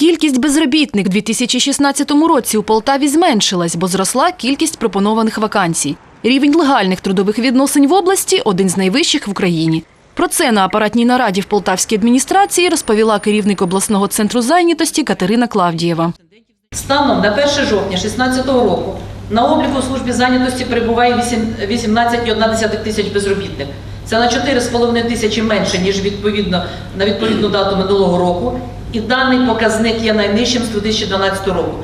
Кількість безробітних в 2016 році у Полтаві зменшилась, бо зросла кількість пропонованих вакансій. Рівень легальних трудових відносин в області один з найвищих в Україні. Про це на апаратній нараді в Полтавській адміністрації розповіла керівник обласного центру зайнятості Катерина Клавдієва. Станом на 1 жовтня 2016 року на обліку у службі зайнятості перебуває 8 18,1 тисяч безробітних. Це на 4,5 тисячі менше, ніж відповідно на відповідну дату минулого року. І даний показник є найнижчим з 2012 року.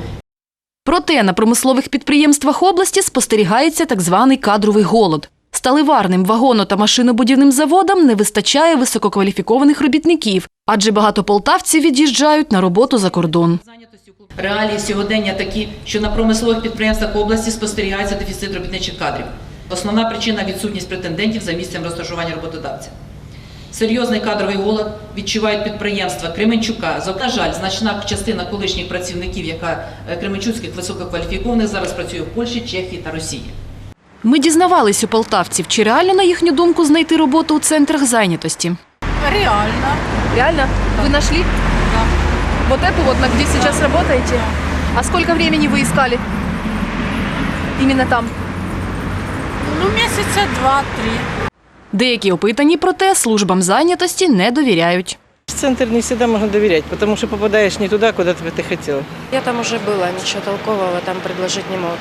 Проте на промислових підприємствах області спостерігається так званий кадровий голод. Сталеварним, вагоно та машинобудівним заводам не вистачає висококваліфікованих робітників, адже багато полтавців від'їжджають на роботу за кордон. Реалії сьогодення такі, що на промислових підприємствах області спостерігається дефіцит робітничих кадрів. Основна причина відсутність претендентів за місцем розташування роботодавця. Серйозний кадровий голод відчувають підприємства Кременчука. Зо- На жаль, значна частина колишніх працівників, яка е, кременчуцьких висококваліфікованих зараз працює в Польщі, Чехії та Росії. Ми дізнавались у полтавців, чи реально, на їхню думку, знайти роботу у центрах зайнятості. Реально. Реально? Вы нашли? Да. Вот эту вот, на где сейчас работаете? А сколько времени вы искали? Именно там. Ну, месяца два-три. Деякі опитані, проте службам зайнятості не довіряють. Центр не всегда можно доверять, потому что попадаешь не туда, куда ты хотел. Я там уже была, ничего толкового там предложить не могут.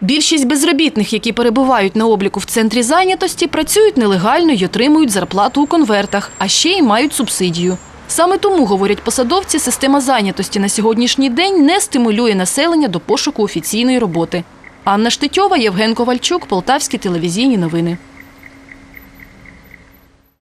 Більшість безробітних, які перебувають на обліку в центрі зайнятості, працюють нелегально й отримують зарплату у конвертах, а ще й мають субсидію. Саме тому, говорять посадовці, система зайнятості на сьогоднішній день не стимулює населення до пошуку офіційної роботи. Анна Штетьова, Євген Ковальчук, Полтавські телевізійні новини.